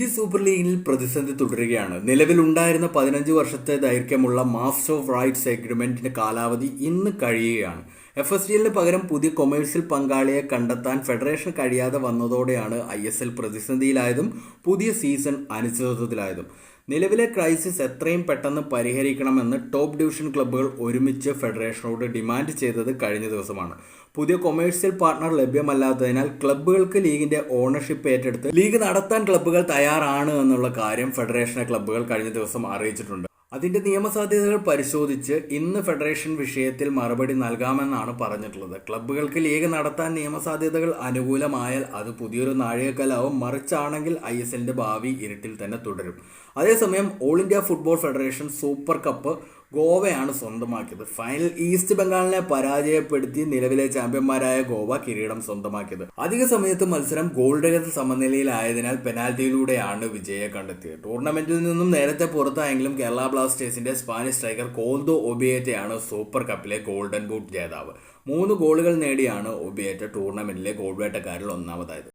Indian super ലീഗിൽ പ്രതിസന്ധി തുടരുകയാണ്. നിലവിലുണ്ടായിരുന്ന പതിനഞ്ച് വർഷത്തെ ദൈർഘ്യമുള്ള മാസ്റ്റർ ഓഫ് റൈറ്റ്സ് എഗ്രിമെന്റിന്റെ കാലാവധി ഇന്ന് കഴിയുകയാണ്. എഫ് എസ് ഡി പകരം പുതിയ കൊമേഴ്സ്യൽ പങ്കാളിയെ കണ്ടെത്താൻ ഫെഡറേഷൻ കഴിയാതെ വന്നതോടെയാണ് ഐ എസ് എൽ പ്രതിസന്ധിയിലായതും പുതിയ സീസൺ അനിശ്ചിതത്വത്തിലായതും. നിലവിലെ ക്രൈസിസ് എത്രയും പെട്ടെന്ന് പരിഹരിക്കണമെന്ന് ടോപ്പ് ഡിവിഷൻ ക്ലബ്ബുകൾ ഒരുമിച്ച് ഫെഡറേഷനോട് ഡിമാൻഡ് ചെയ്തത് കഴിഞ്ഞ ദിവസമാണ്. പുതിയ കൊമേഴ്സ്യൽ പാർട്ണർ ലഭ്യമല്ലാത്തതിനാൽ ക്ലബ്ബുകൾക്ക് ലീഗിന്റെ ഓണർഷിപ്പ് ഏറ്റെടുത്ത് ലീഗ് നടത്താൻ ക്ലബ്ബുകൾ തയ്യാറാണ് എന്നുള്ള കാര്യം ഫെഡറേഷനെ ക്ലബ്ബുകൾ കഴിഞ്ഞ ദിവസം അറിയിച്ചിട്ടുണ്ട്. അതിന്റെ നിയമസാധ്യതകൾ പരിശോധിച്ച് ഇന്ന് ഫെഡറേഷൻ വിഷയത്തിൽ മറുപടി നൽകാമെന്നാണ് പറഞ്ഞിട്ടുള്ളത്. ക്ലബ്ബുകൾക്ക് ലീഗ് നടത്താൻ നിയമസാധ്യതകൾ അനുകൂലമായാൽ അത് പുതിയൊരു നാഴികക്കലാവും മറിച്ചാണെങ്കിൽ ഐ എസ് എല്ലിന്റെ ഭാവി ഇരുട്ടിൽ തന്നെ തുടരും. അതേസമയം all India football federation super cup ഗോവയാണ് സ്വന്തമാക്കിയത്. ഫൈനൽ ഈസ്റ്റ് ബംഗാളിനെ പരാജയപ്പെടുത്തി നിലവിലെ ചാമ്പ്യന്മാരായ ഗോവ കിരീടം സ്വന്തമാക്കിയത്. അധിക സമയത്ത് മത്സരം ഗോൾ സമനിലയിലായതിനാൽ പെനാൽറ്റിയിലൂടെയാണ് വിജയെ കണ്ടെത്തിയത്. ടൂർണമെന്റിൽ നിന്നും നേരത്തെ പുറത്തായെങ്കിലും കേരള ബ്ലാസ്റ്റേഴ്സിന്റെ സ്പാനിഷ് സ്ട്രൈക്കർ കോൽദോ ഒബിയേറ്റയാണ് സൂപ്പർ കപ്പിലെ ഗോൾഡൻ ബൂട്ട് ജേതാവ്. മൂന്ന് ഗോളുകൾ നേടിയാണ് ഒബിയേറ്റ ടൂർണമെന്റിലെ ഗോൾവേട്ടക്കാരിൽ ഒന്നാമതായത്.